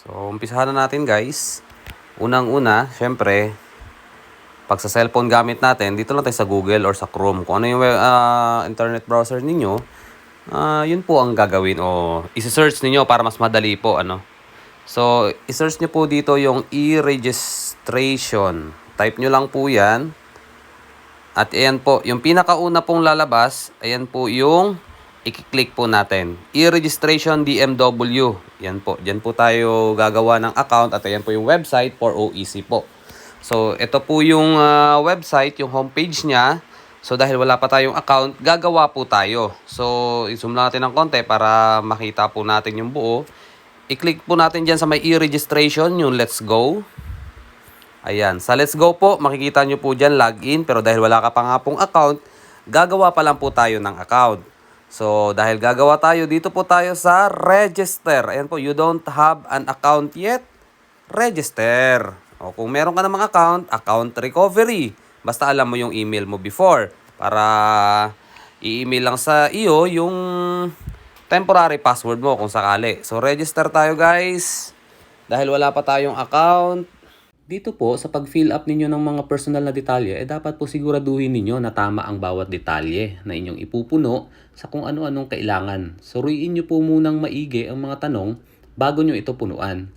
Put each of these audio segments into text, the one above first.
So, umpisahan na natin guys. Unang-una, syempre, pag sa cellphone gamit natin, dito lang tayo sa Google or sa Chrome. Kung ano yung ah, internet browser ninyo, ah, yun po ang gagawin o isi-search ninyo para mas madali po. ano So, i-search nyo po dito yung e-registration. Type nyo lang po yan. At ayan po, yung pinakauna pong lalabas, ayan po yung i-click po natin. E-registration DMW. Yan po. Diyan po tayo gagawa ng account at ayan po yung website for OEC po. So, ito po yung ah, website, yung homepage niya. So, dahil wala pa tayong account, gagawa po tayo. So, i-zoom natin ng konti para makita po natin yung buo. I-click po natin dyan sa may e-registration, yung let's go. Ayan. Sa let's go po, makikita nyo po dyan login. Pero dahil wala ka pa nga pong account, gagawa pa lang po tayo ng account. So, dahil gagawa tayo, dito po tayo sa register. Ayan po, you don't have an account yet? Register. O kung meron ka namang account, account recovery. Basta alam mo yung email mo before. Para i-email lang sa iyo yung temporary password mo kung sakali. So, register tayo guys. Dahil wala pa tayong account, dito po, sa pag-fill up ninyo ng mga personal na detalye, eh dapat po siguraduhin ninyo na tama ang bawat detalye na inyong ipupuno sa kung ano-anong kailangan. Suriin nyo po munang maigi ang mga tanong bago nyo ito punuan.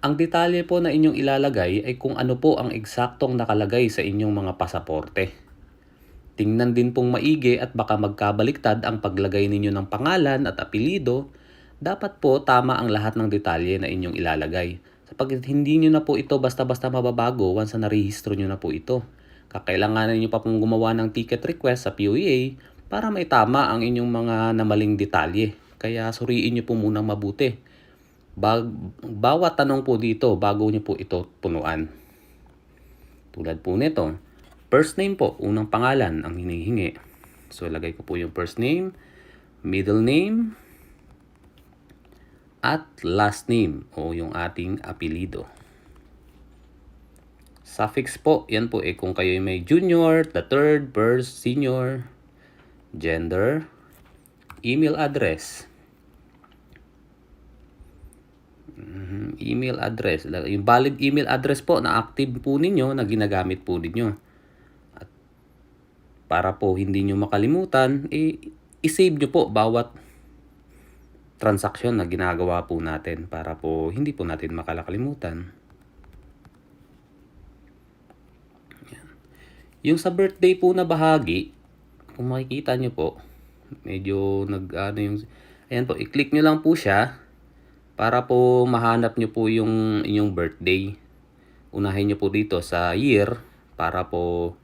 Ang detalye po na inyong ilalagay ay kung ano po ang eksaktong nakalagay sa inyong mga pasaporte. Tingnan din pong maigi at baka magkabaliktad ang paglagay ninyo ng pangalan at apelido. Dapat po tama ang lahat ng detalye na inyong ilalagay. Sapagkat hindi nyo na po ito basta-basta mababago once na narehistro nyo na po ito. Kakailanganan nyo pa pong gumawa ng ticket request sa POEA para may tama ang inyong mga namaling detalye. Kaya suriin nyo po munang mabuti. Bag, bawat tanong po dito bago nyo po ito punuan. Tulad po nito, first name po, unang pangalan ang hinihingi. So, lagay ko po yung first name, middle name, at last name o yung ating apelido. Suffix po, yan po eh kung kayo may junior, the third, first, senior, gender, email address, Mhm, email address. Yung valid email address po na active po ninyo, na ginagamit po ninyo. At para po hindi nyo makalimutan, eh, isave nyo po bawat transaction na ginagawa po natin para po hindi po natin makalakalimutan. Yan. Yung sa birthday po na bahagi, kung makikita nyo po, medyo nag ano yung ayan po, i-click nyo lang po siya para po mahanap nyo po yung inyong birthday. Unahin nyo po dito sa year para po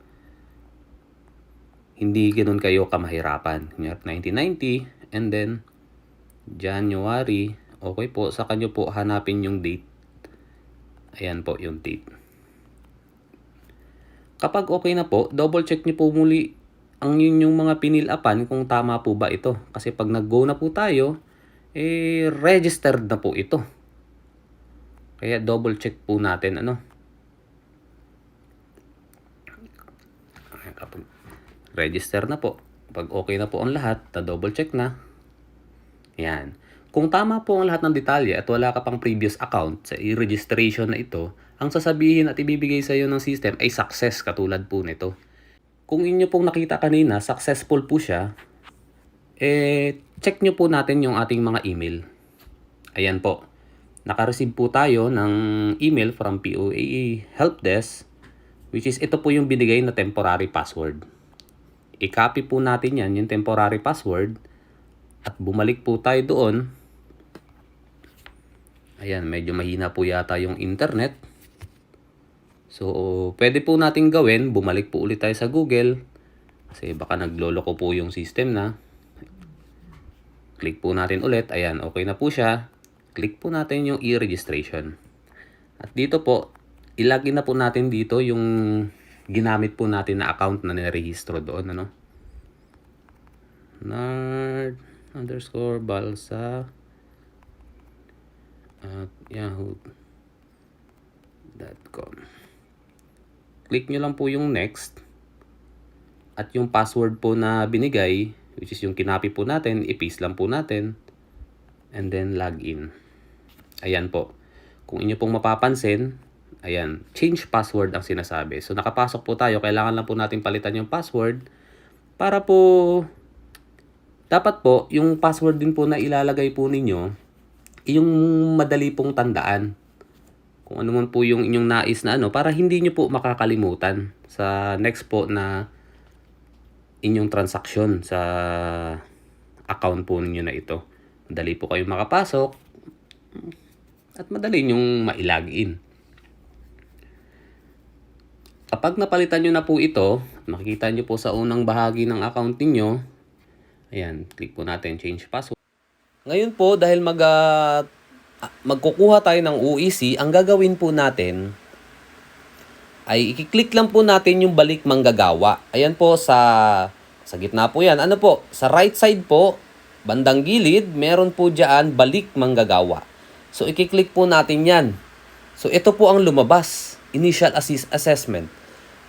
hindi ganoon kayo kamahirapan. Kunyari, 1990 and then January. Okay po, sa kanyo po hanapin yung date. Ayan po yung date. Kapag okay na po, double check nyo po muli ang inyong mga pinilapan kung tama po ba ito. Kasi pag nag-go na po tayo, eh registered na po ito. Kaya double check po natin ano. Kapag register na po, pag okay na po ang lahat, na double check na. Yan. Kung tama po ang lahat ng detalye at wala ka pang previous account sa i-registration na ito, ang sasabihin at ibibigay sa iyo ng system ay success katulad po nito. Kung inyo pong nakita kanina, successful po siya, eh, check nyo po natin yung ating mga email. Ayan po. Nakareceive po tayo ng email from POAA Helpdesk, which is ito po yung binigay na temporary password. I-copy po natin yan, yung temporary password, at bumalik po tayo doon. Ayan, medyo mahina po yata yung internet. So, pwede po natin gawin, bumalik po ulit tayo sa Google. Kasi baka nagloloko po yung system na. Click po natin ulit. Ayan, okay na po siya. Click po natin yung e-registration. At dito po, ilagin na po natin dito yung ginamit po natin na account na nirehistro doon. Ano? Nard underscore balsa at yahoo.com Click nyo lang po yung next at yung password po na binigay which is yung kinapi po natin, i-paste lang po natin and then login. Ayan po. kung inyo pong mapapansin, ayan, change password ang sinasabi. So nakapasok po tayo, kailangan lang po natin palitan yung password para po dapat po yung password din po na ilalagay po ninyo yung madali pong tandaan. Kung ano man po yung inyong nais na ano para hindi nyo po makakalimutan sa next po na inyong transaksyon sa account po ninyo na ito. Madali po kayong makapasok at madali nyong mailagin. Kapag napalitan nyo na po ito, makikita nyo po sa unang bahagi ng account ninyo, ayan, click po natin change password. Ngayon po, dahil mag, ah, magkukuha tayo ng UEC, ang gagawin po natin ay i-click lang po natin yung balik manggagawa. Ayan po sa sa gitna po yan. Ano po? Sa right side po, bandang gilid, meron po diyan balik manggagawa. So i-click po natin yan. So ito po ang lumabas, initial assess- assessment.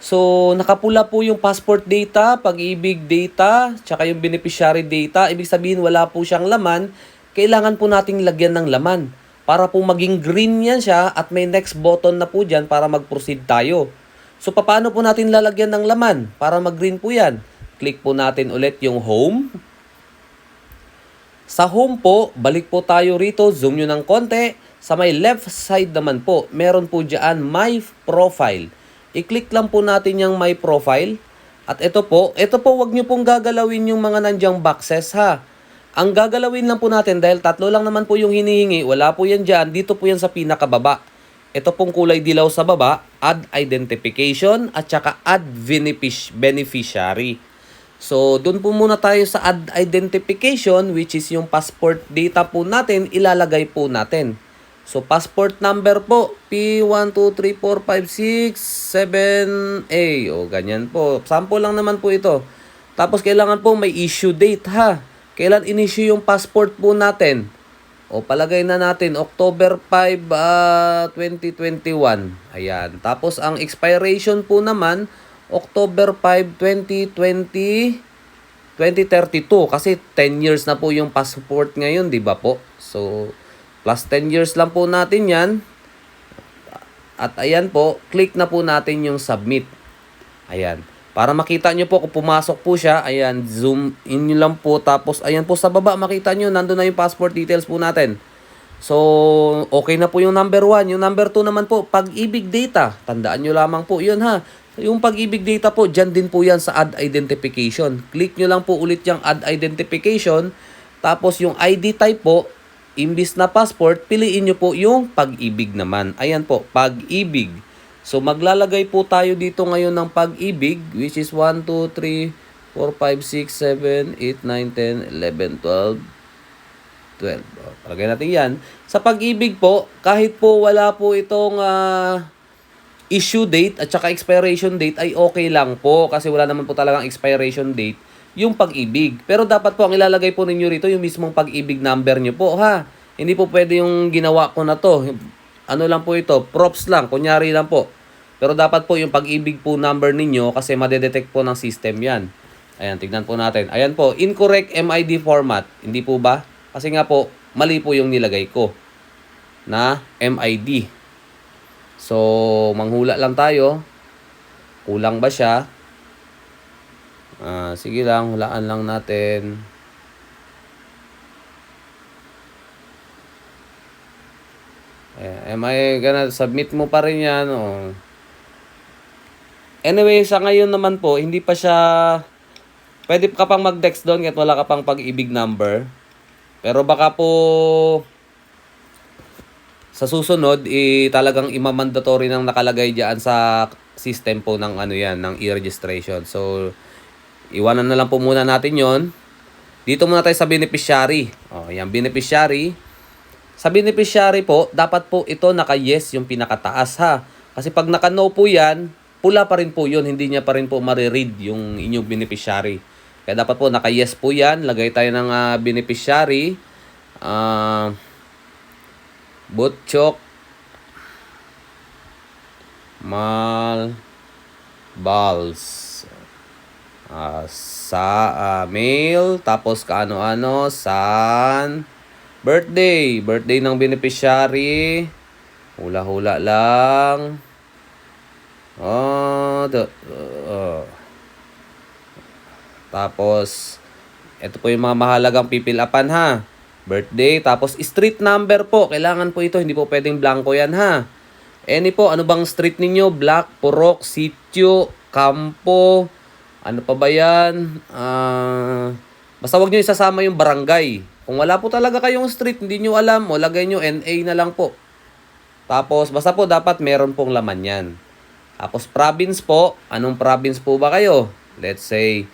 So nakapula po yung passport data, pag-ibig data, tsaka yung beneficiary data. Ibig sabihin wala po siyang laman, kailangan po nating lagyan ng laman para po maging green yan siya at may next button na po dyan para mag-proceed tayo. So, paano po natin lalagyan ng laman para mag-green po yan? Click po natin ulit yung home. Sa home po, balik po tayo rito, zoom nyo ng konti. Sa may left side naman po, meron po dyan my profile. I-click lang po natin yung my profile. At ito po, ito po wag nyo pong gagalawin yung mga nandyang boxes ha. Ang gagalawin lang po natin dahil tatlo lang naman po yung hinihingi, wala po yan dyan, dito po yan sa pinakababa. Ito pong kulay dilaw sa baba, add identification at saka add benefic- beneficiary. So, doon po muna tayo sa add identification which is yung passport data po natin, ilalagay po natin. So, passport number po, P1234567A. O, ganyan po. Sample lang naman po ito. Tapos, kailangan po may issue date ha. Kailan in-issue yung passport po natin? O, palagay na natin, October 5, ah, 2021. Ayan. Tapos, ang expiration po naman, October 5, 2020, 2032. Kasi 10 years na po yung passport ngayon, di ba po? So, plus 10 years lang po natin yan. At ayan po, click na po natin yung submit. Ayan. Para makita nyo po kung pumasok po siya, ayan, zoom in nyo lang po. Tapos, ayan po sa baba, makita nyo, nandun na yung passport details po natin. So, okay na po yung number 1. Yung number 2 naman po, pag-ibig data. Tandaan nyo lamang po yun ha. Yung pag-ibig data po, dyan din po yan sa add identification. Click nyo lang po ulit yung add identification. Tapos yung ID type po, imbis na passport, piliin nyo po yung pag-ibig naman. Ayan po, pag-ibig. So maglalagay po tayo dito ngayon ng pag-ibig which is 1, 2, 3, 4, 5, 6, 7, 8, 9, 10, 11, 12, 12. O, natin yan. Sa pag-ibig po, kahit po wala po itong ah, issue date at saka expiration date ay okay lang po kasi wala naman po talagang expiration date yung pag-ibig. Pero dapat po ang ilalagay po ninyo rito yung mismong pag-ibig number nyo po ha. Hindi po pwede yung ginawa ko na to. Ano lang po ito, props lang, kunyari lang po. Pero dapat po yung pag-ibig po number ninyo kasi madedetect po ng system yan. Ayan, tignan po natin. Ayan po, incorrect MID format. Hindi po ba? Kasi nga po, mali po yung nilagay ko na MID. So, manghula lang tayo. Kulang ba siya? Ah, sige lang, hulaan lang natin. Eh, am I gonna submit mo pa rin yan? O. Anyway, sa ngayon naman po, hindi pa siya... Pwede ka pang mag-text doon kahit wala ka pang pag-ibig number. Pero baka po sa susunod, eh, talagang imamandatory nang nakalagay diyan sa system po ng ano yan, ng e-registration. So, iwanan na lang po muna natin yon Dito muna tayo sa beneficiary. O, yan, beneficiary. Sa beneficiary po, dapat po ito naka-yes yung pinakataas ha. Kasi pag naka-no po yan, pula pa rin po yun. Hindi niya pa rin po mariread yung inyong beneficiary. Kaya dapat po naka-yes po yan. Lagay tayo ng ah, beneficiary. Ah... Butchok Mal Balls Ah, sa ah, mail tapos kaano-ano san birthday birthday ng beneficiary Hula-hula lang. Oh, the, uh, tapos, ito po yung mga mahalagang pipilapan ha. Birthday, tapos street number po. Kailangan po ito, hindi po pwedeng blanco yan ha. Any po, ano bang street ninyo? Black, Purok, Sitio, Campo, ano pa ba yan? Ah, basta wag nyo isasama yung barangay. Kung wala po talaga kayong street, hindi nyo alam, o lagay nyo NA na lang po. Tapos, basta po dapat meron pong laman yan. Tapos, province po. Anong province po ba kayo? Let's say,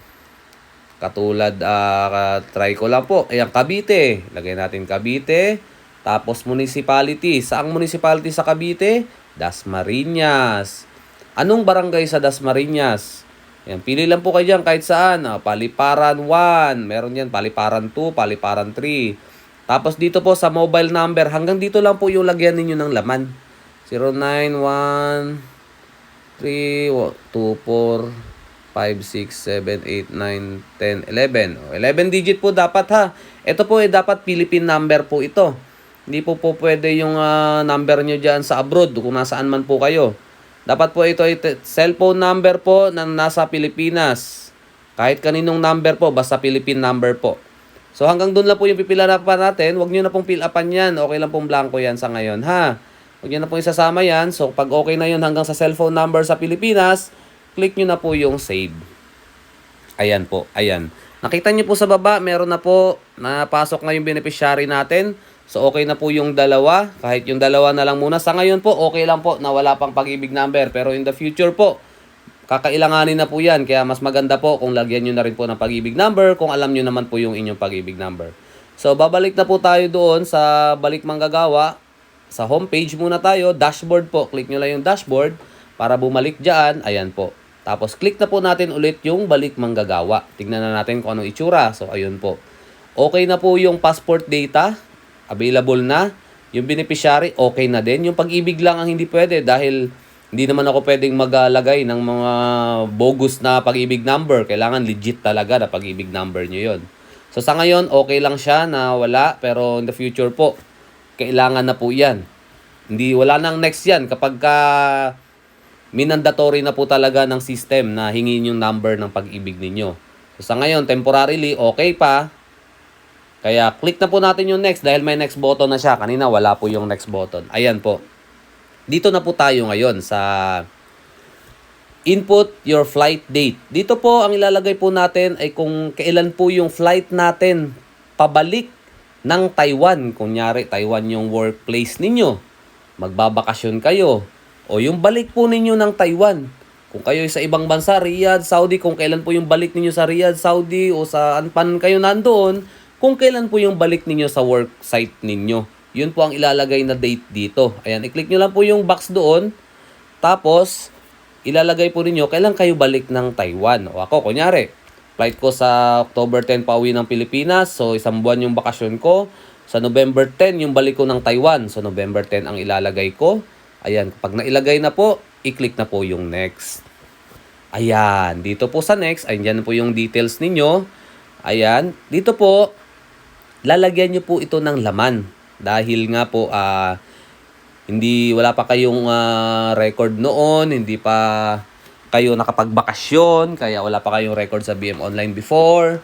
katulad, ah, try ko lang po. Ayan, Cavite. Lagay natin Cavite. Tapos, municipality. Saang municipality sa Cavite? Dasmariñas. Anong barangay sa Dasmariñas? Ayan, pili lang po kayo dyan kahit saan. Ah, Paliparan 1. Meron yan. Paliparan 2. Paliparan 3. Tapos dito po sa mobile number, hanggang dito lang po yung lagyan ninyo ng laman. 091 3, 2, 4, 5, 6, 7, 8, 9, 10, 11. O, 11 digit po dapat ha. Ito po eh dapat Philippine number po ito. Hindi po po pwede yung ah, number nyo dyan sa abroad kung nasaan man po kayo. Dapat po ito ay cellphone number po na nasa Pilipinas. Kahit kaninong number po, basta Philippine number po. So hanggang doon lang po yung pipilanapan natin. Huwag nyo na pong fill upan yan. Okay lang pong blanco yan sa ngayon ha. Huwag nyo na pong isasama yan. So pag okay na yun hanggang sa cellphone number sa Pilipinas, click nyo na po yung save. Ayan po, ayan. Nakita nyo po sa baba, meron na po, napasok na yung beneficiary natin. So okay na po yung dalawa, kahit yung dalawa na lang muna. Sa ngayon po, okay lang po na wala pang pag-ibig number. Pero in the future po, kakailanganin na po yan. Kaya mas maganda po kung lagyan nyo na rin po ng pag-ibig number kung alam nyo naman po yung inyong pag-ibig number. So babalik na po tayo doon sa balik manggagawa. Sa homepage muna tayo, dashboard po. Click nyo lang yung dashboard para bumalik dyan. Ayan po. Tapos click na po natin ulit yung balik manggagawa. Tignan na natin kung anong itsura. So ayun po. Okay na po yung passport data. Available na. Yung beneficiary, okay na din. Yung pag-ibig lang ang hindi pwede dahil hindi naman ako pwedeng maglagay ng mga bogus na pag-ibig number. Kailangan legit talaga na pag-ibig number nyo yon. So sa ngayon, okay lang siya na wala. Pero in the future po, kailangan na po yan. Hindi, wala nang next yan. Kapag ka minandatory na po talaga ng system na hingin yung number ng pag-ibig ninyo. So sa ngayon, temporarily, okay pa. Kaya click na po natin yung next dahil may next button na siya. Kanina wala po yung next button. Ayan po. Dito na po tayo ngayon sa input your flight date. Dito po ang ilalagay po natin ay kung kailan po yung flight natin pabalik ng Taiwan. Kunyari, Taiwan yung workplace ninyo. Magbabakasyon kayo. O yung balik po ninyo ng Taiwan. Kung kayo sa ibang bansa, Riyadh, Saudi, kung kailan po yung balik ninyo sa Riyadh, Saudi, o sa anpan kayo nandoon, kung kailan po yung balik ninyo sa work site ninyo. Yun po ang ilalagay na date dito. Ayan, i-click nyo lang po yung box doon. Tapos, ilalagay po ninyo kailan kayo balik ng Taiwan. O ako, kunyari, flight ko sa October 10 pa uwi ng Pilipinas. So, isang buwan yung bakasyon ko. Sa November 10, yung balik ko ng Taiwan. So, November 10 ang ilalagay ko. Ayan, pag nailagay na po, i-click na po yung next. Ayan, dito po sa next, ayan po yung details ninyo. Ayan, dito po, lalagyan nyo po ito ng laman. Dahil nga po, ah, hindi, wala pa kayong ah, record noon, hindi pa kayo nakapagbakasyon, kaya wala pa kayong record sa BM Online before.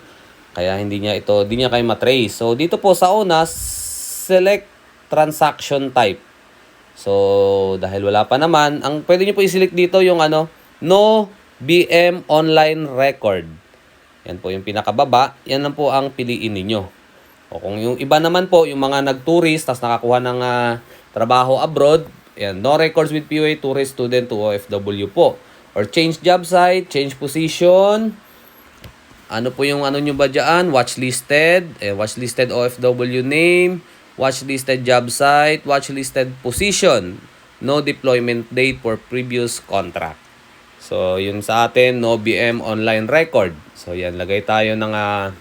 Kaya hindi niya ito, hindi niya kayo matrace. So, dito po sa una, select transaction type. So, dahil wala pa naman, ang pwede niyo po i-select dito yung ano, no BM online record. Yan po yung pinakababa. Yan lang po ang piliin ninyo. O kung yung iba naman po, yung mga nag-tourist, tapos nakakuha ng ah, trabaho abroad, yan, no records with POA, tourist, student, to OFW po. Or change job site, change position, ano po yung ano nyo ba dyan? Watch listed, eh, watch listed OFW name, watch listed job site, watch listed position, no deployment date for previous contract. So, yun sa atin, no BM online record. So, yan, lagay tayo ng ah,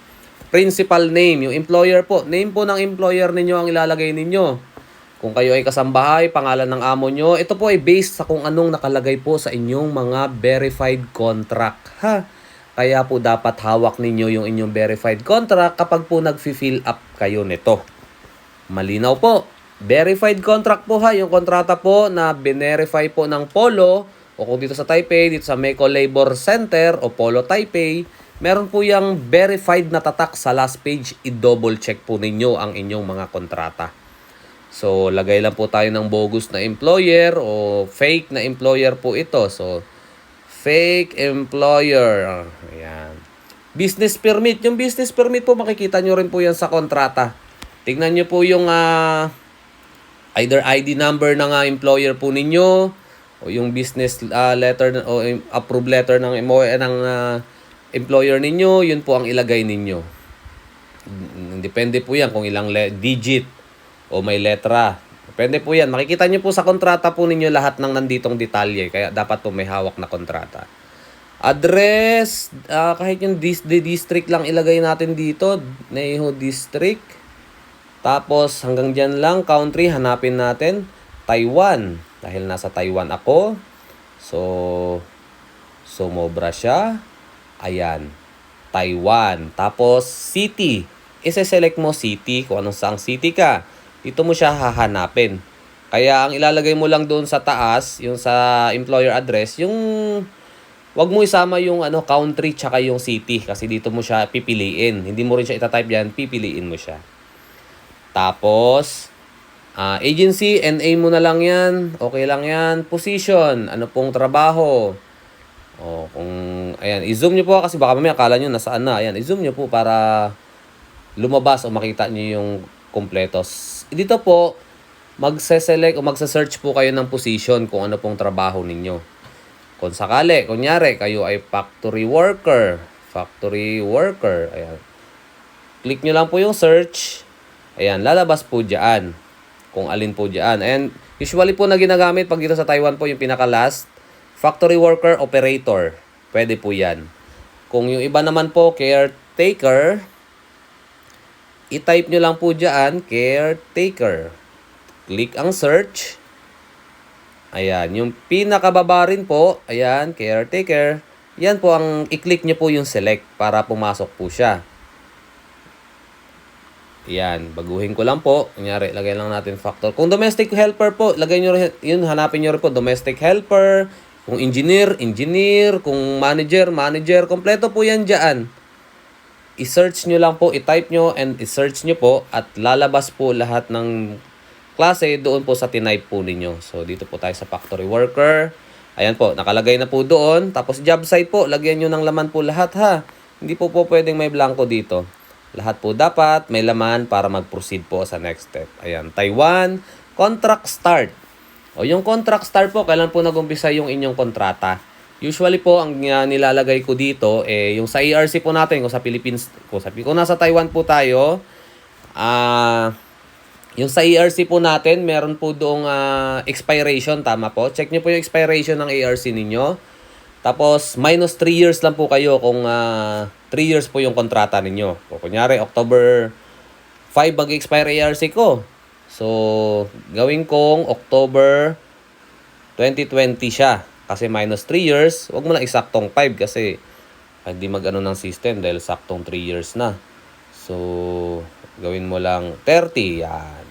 principal name, yung employer po. Name po ng employer ninyo ang ilalagay ninyo. Kung kayo ay kasambahay, pangalan ng amo nyo, ito po ay based sa kung anong nakalagay po sa inyong mga verified contract. Ha? Kaya po dapat hawak ninyo yung inyong verified contract kapag po nag-fill up kayo nito. Malinaw po. Verified contract po ha, yung kontrata po na binerify po ng Polo o kung dito sa Taipei, dito sa Meco Labor Center o Polo Taipei, meron po yung verified na tatak sa last page, i-double check po ninyo ang inyong mga kontrata. So, lagay lang po tayo ng bogus na employer o fake na employer po ito. So, fake employer. Ayan. Business permit. Yung business permit po, makikita nyo rin po yan sa kontrata. Tingnan nyo po yung ah, either ID number ng ah, employer po ninyo o yung business ah, letter o yung approve letter ng MOE ng ah, employer ninyo, yun po ang ilagay ninyo. Depende po yan kung ilang digit o may letra. Depende po yan. Makikita nyo po sa kontrata po ninyo lahat ng nanditong detalye. Kaya dapat po may hawak na kontrata. Address, ah, kahit yung dis- district lang ilagay natin dito. Neho District. Tapos hanggang dyan lang, country, hanapin natin. Taiwan. Dahil nasa Taiwan ako. So, sumobra siya. Ayan. Taiwan. Tapos, city. Ise-select mo city, kung anong saang city ka. Dito mo siya hahanapin. Kaya ang ilalagay mo lang doon sa taas, yung sa employer address, yung wag mo isama yung ano country tsaka yung city kasi dito mo siya pipiliin. Hindi mo rin siya itatype diyan, pipiliin mo siya. Tapos ah, agency, NA mo na lang 'yan. Okay lang 'yan. Position, ano pong trabaho? O kung ayan, i-zoom niyo po kasi baka mamaya akala niyo nasaan na. Ayan, i-zoom niyo po para lumabas o makita niyo yung kumpleto. S- Dito po, magse-select o magse-search po kayo ng position kung ano pong trabaho ninyo. Kung sakali, kunyari, kayo ay factory worker. Factory worker. Ayan. Click nyo lang po yung search. Ayan, lalabas po dyan. Kung alin po dyan. And usually po na ginagamit pag dito sa Taiwan po yung pinaka-last. Factory worker, operator. Pwede po yan. Kung yung iba naman po, caretaker, i-type nyo lang po dyan, caretaker. Click ang search. Ayan, yung pinakababa rin po, ayan, caretaker. Yan po ang i-click nyo po yung select para pumasok po siya. Yan, baguhin ko lang po. Kunyari, lagay lang natin factor. Kung domestic helper po, lagay nyo rin, yun, hanapin nyo rin po domestic helper. Kung engineer, engineer. Kung manager, manager. Kompleto po yan dyan. I-search nyo lang po, i-type nyo and i-search nyo po at lalabas po lahat ng klase doon po sa tinype po ninyo. So, dito po tayo sa factory worker. Ayan po, nakalagay na po doon. Tapos job site po, lagyan nyo ng laman po lahat ha. Hindi po po pwedeng may blanco dito. Lahat po dapat may laman para mag-proceed po sa next step. Ayan, Taiwan, contract start. O yung contract start po, kailan po nag-umpisa yung inyong kontrata? Usually po, ang uh, nilalagay ko dito, eh, yung sa ERC po natin, kung sa Philippines, kung, sa, kung nasa Taiwan po tayo, ah, yung sa ERC po natin, meron po doong ah, expiration, tama po. Check nyo po yung expiration ng ERC ninyo. Tapos, minus 3 years lang po kayo kung 3 years po yung kontrata ninyo. O, kunyari, October 5 mag-expire ERC ko. So, gawin kong October 2020 siya. Kasi minus 3 years, wag mo lang eksaktong 5 kasi ah, hindi mag-ano ng system dahil saktong 3 years na. So, gawin mo lang 30. Yan.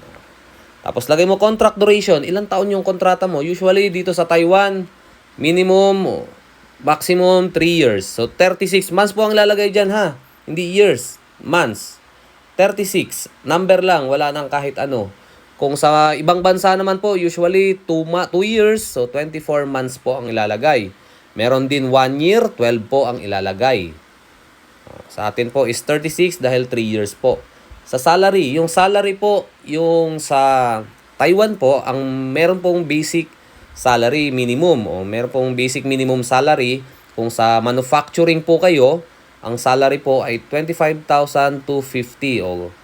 Tapos lagay mo contract duration. Ilang taon yung kontrata mo? Usually dito sa Taiwan, minimum, maximum 3 years. So 36 months po ang lalagay dyan ha. Hindi years, months. 36. Number lang, wala nang kahit ano. Kung sa ibang bansa naman po, usually 2 ma- 2 years, so 24 months po ang ilalagay. Meron din 1 year, 12 po ang ilalagay. Sa atin po is 36 dahil 3 years po. Sa salary, yung salary po, yung sa Taiwan po, ang meron pong basic salary minimum o meron pong basic minimum salary. Kung sa manufacturing po kayo, ang salary po ay 25,250 o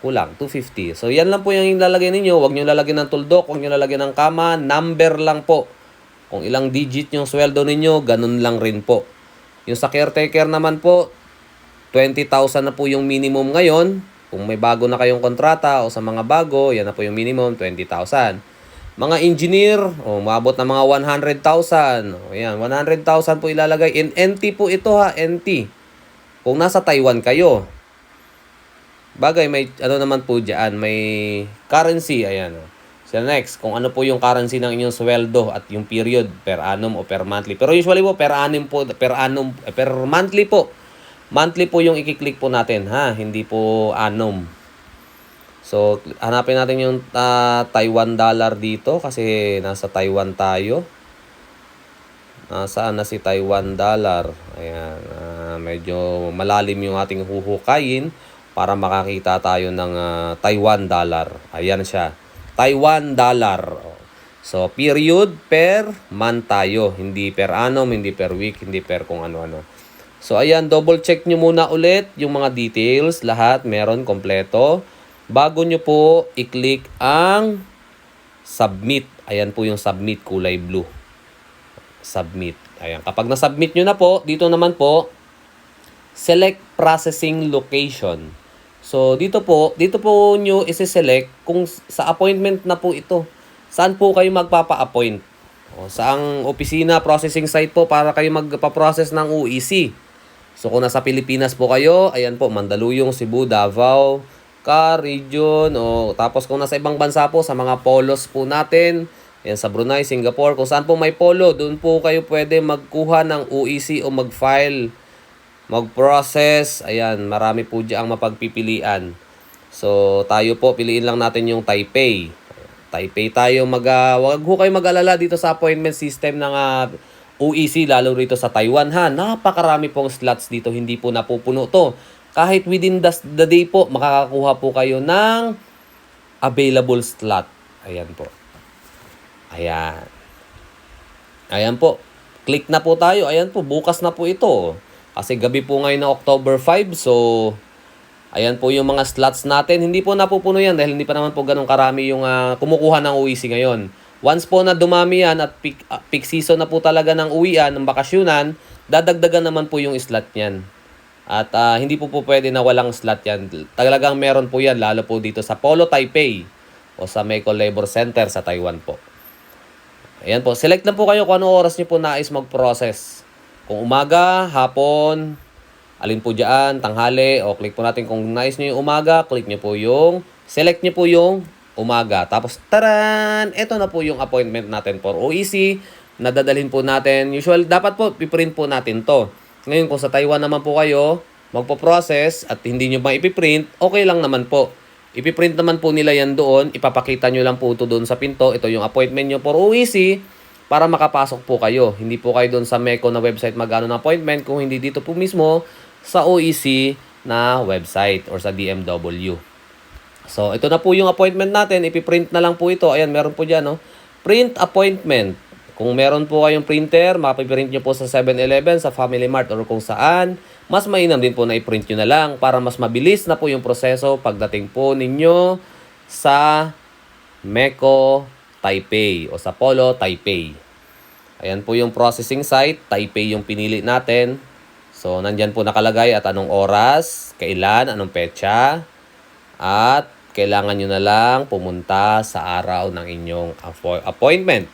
kulang, 250. So yan lang po yung ilalagay ninyo. Huwag nyo lalagyan ng tuldok, huwag nyo lalagyan ng kama, number lang po. Kung ilang digit yung sweldo ninyo, ganun lang rin po. Yung sa caretaker naman po, 20,000 na po yung minimum ngayon. Kung may bago na kayong kontrata o sa mga bago, yan na po yung minimum, 20,000. Mga engineer, o maabot na mga 100,000. O yan, 100,000 po ilalagay. In NT po ito ha, NT. Kung nasa Taiwan kayo. Bagay, may ano naman po dyan, may currency, ayan. So next, kung ano po yung currency ng inyong sweldo at yung period, per annum o per monthly. Pero usually po, per annum po, per annum, eh, per monthly po. Monthly po yung i-click po natin, ha? Hindi po annum. So, hanapin natin yung ah, Taiwan dollar dito kasi nasa Taiwan tayo. Nasaan na si Taiwan dollar? Ayan, ah, medyo malalim yung ating huhukayin para makakita tayo ng ah, Taiwan dollar. Ayan siya. Taiwan dollar. So, period per month tayo. Hindi per annum, hindi per week, hindi per kung ano-ano. So, ayan, double check nyo muna ulit yung mga details. Lahat meron kompleto. Bago nyo po i-click ang submit. Ayan po yung submit, kulay blue submit. Ayan. Kapag na-submit nyo na po, dito naman po, select processing location. So, dito po, dito po nyo isi-select kung sa appointment na po ito. Saan po kayo magpapa-appoint? O, saang opisina, processing site po para kayo magpa-process ng UEC. So, kung nasa Pilipinas po kayo, ayan po, Mandaluyong, Cebu, Davao, Car, Region, o tapos kung nasa ibang bansa po, sa mga polos po natin, Yan sa Brunei, Singapore, kung saan po may polo, doon po kayo pwede magkuha ng UEC o mag-file, mag-process. Ayan, marami po dyan ang mapagpipilian. So, tayo po, piliin lang natin yung Taipei. Taipei tayo mag uh, wag ho kayo mag-alala dito sa appointment system ng ah, UEC lalo rito sa Taiwan ha. Napakarami pong slots dito, hindi po napupuno to. Kahit within the, the day po, makakakuha po kayo ng available slot. Ayan po. Ayan. Ayan po. Click na po tayo. Ayan po, bukas na po ito. Kasi gabi po ngayon na October 5. So, ayan po yung mga slots natin. Hindi po napupuno yan dahil hindi pa naman po ganun karami yung ah, kumukuha ng UEC ngayon. Once po na dumami yan at peak, ah, peak season na po talaga ng uwian, ng bakasyunan, dadagdagan naman po yung slot niyan. At ah, hindi po po pwede na walang slot yan. Talagang meron po yan, lalo po dito sa Polo Taipei o sa Meiko Labor Center sa Taiwan po. Ayan po, select na po kayo kung anong oras nyo po nais mag-process. Kung umaga, hapon, alin po dyan, tanghali, o click po natin kung nais nyo yung umaga, click nyo po yung, select nyo po yung umaga. Tapos, taran! Ito na po yung appointment natin for OEC na dadalhin po natin. Usual, dapat po, piprint po natin to. Ngayon, kung sa Taiwan naman po kayo, magpo-process at hindi nyo ba ipiprint, okay lang naman po. Ipiprint naman po nila yan doon, ipapakita nyo lang po ito doon sa pinto. Ito yung appointment nyo for OEC para makapasok po kayo. Hindi po kayo doon sa MECO na website magano ng appointment kung hindi dito po mismo sa OEC na website or sa DMW. So, ito na po yung appointment natin. Ipiprint na lang po ito. Ayan, meron po dyan, no? Print appointment. Kung meron po kayong printer, mapiprint nyo po sa 7-Eleven, sa Family Mart, or kung saan. Mas mainam din po na i-print nyo na lang para mas mabilis na po yung proseso pagdating po ninyo sa MECO Taipei o sa Polo Taipei. Ayan po yung processing site. Taipei yung pinili natin. So, nandyan po nakalagay at anong oras, kailan, anong petsa, at kailangan nyo na lang pumunta sa araw ng inyong appo- appointment.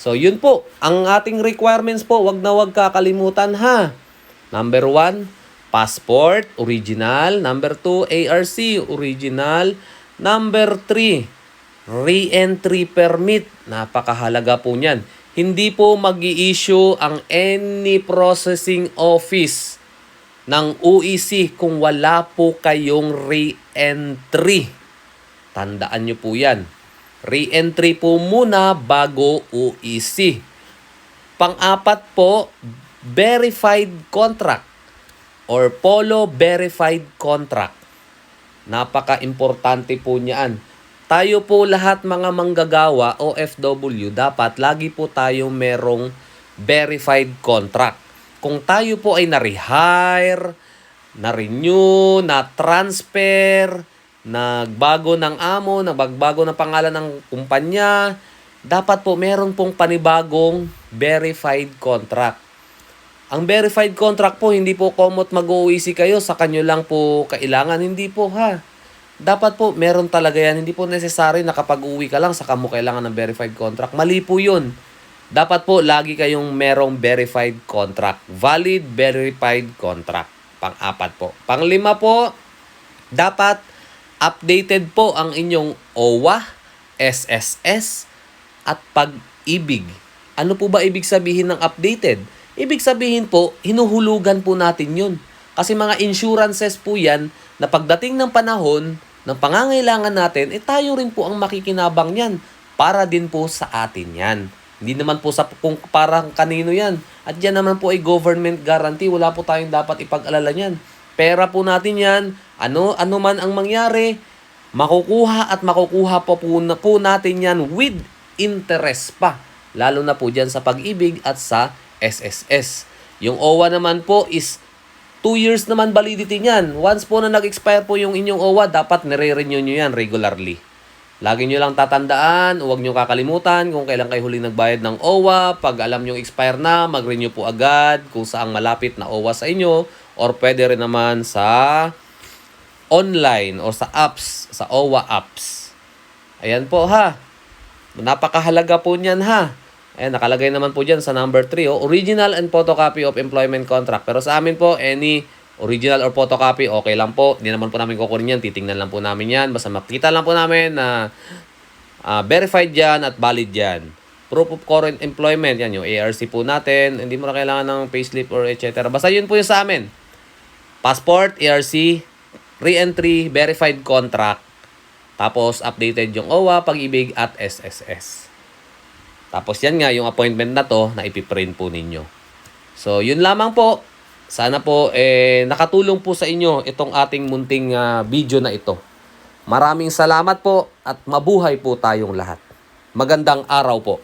So, yun po. Ang ating requirements po, wag na wag kakalimutan ha. Number one, passport, original. Number two, ARC, original. Number three, re-entry permit. Napakahalaga po niyan. Hindi po mag issue ang any processing office ng UEC kung wala po kayong re-entry. Tandaan nyo po yan. Re-entry po muna bago UEC. Pang-apat po, verified contract or polo verified contract. Napaka-importante po niyan. Tayo po lahat mga manggagawa o FW, dapat lagi po tayo merong verified contract. Kung tayo po ay na-rehire, na-renew, na-transfer, nagbago ng amo, nagbago ng pangalan ng kumpanya, dapat po meron pong panibagong verified contract. Ang verified contract po, hindi po komot mag-OEC kayo, sa kanyo lang po kailangan, hindi po ha. Dapat po, meron talaga yan. Hindi po necessary na kapag uwi ka lang, saka mo kailangan ng verified contract. Mali po yun. Dapat po, lagi kayong merong verified contract. Valid verified contract. Pang-apat po. Pang-lima po, Dapat updated po ang inyong OWA, SSS, at pag-ibig. Ano po ba ibig sabihin ng updated? Ibig sabihin po, hinuhulugan po natin yun. Kasi mga insurances po yan na pagdating ng panahon ng pangangailangan natin, eh tayo rin po ang makikinabang yan para din po sa atin yan. Hindi naman po sa kung parang kanino yan. At yan naman po ay government guarantee. Wala po tayong dapat ipag-alala yan. Pera po natin yan. Ano, ano man ang mangyari, makukuha at makukuha po, po, na, po natin yan with interest pa. Lalo na po dyan sa pag-ibig at sa SSS. Yung OWA naman po is 2 years naman validity niyan. Once po na nag-expire po yung inyong OWA, dapat nire-renew nyo yan regularly. Lagi nyo lang tatandaan, huwag nyo kakalimutan kung kailan kayo huling nagbayad ng OWA. Pag alam nyo expire na, mag-renew po agad kung saang malapit na OWA sa inyo. Or pwede rin naman sa online or sa apps, sa OWA apps. Ayan po ha. Napakahalaga po niyan ha. Ayan, nakalagay naman po dyan sa number 3, oh, original and photocopy of employment contract. Pero sa amin po, any original or photocopy, okay lang po. Hindi naman po namin kukunin yan. Titingnan lang po namin yan. Basta makita lang po namin na ah, verified yan at valid yan. Proof of current employment, yan yung ARC po natin. Hindi mo na kailangan ng payslip or etc. Basta yun po yung sa amin. Passport, ARC, re-entry, verified contract. Tapos updated yung OWA, pag-ibig at SSS. Tapos yan nga, yung appointment na to, na ipiprint po ninyo. So, yun lamang po. Sana po, eh, nakatulong po sa inyo itong ating munting ah, video na ito. Maraming salamat po at mabuhay po tayong lahat. Magandang araw po.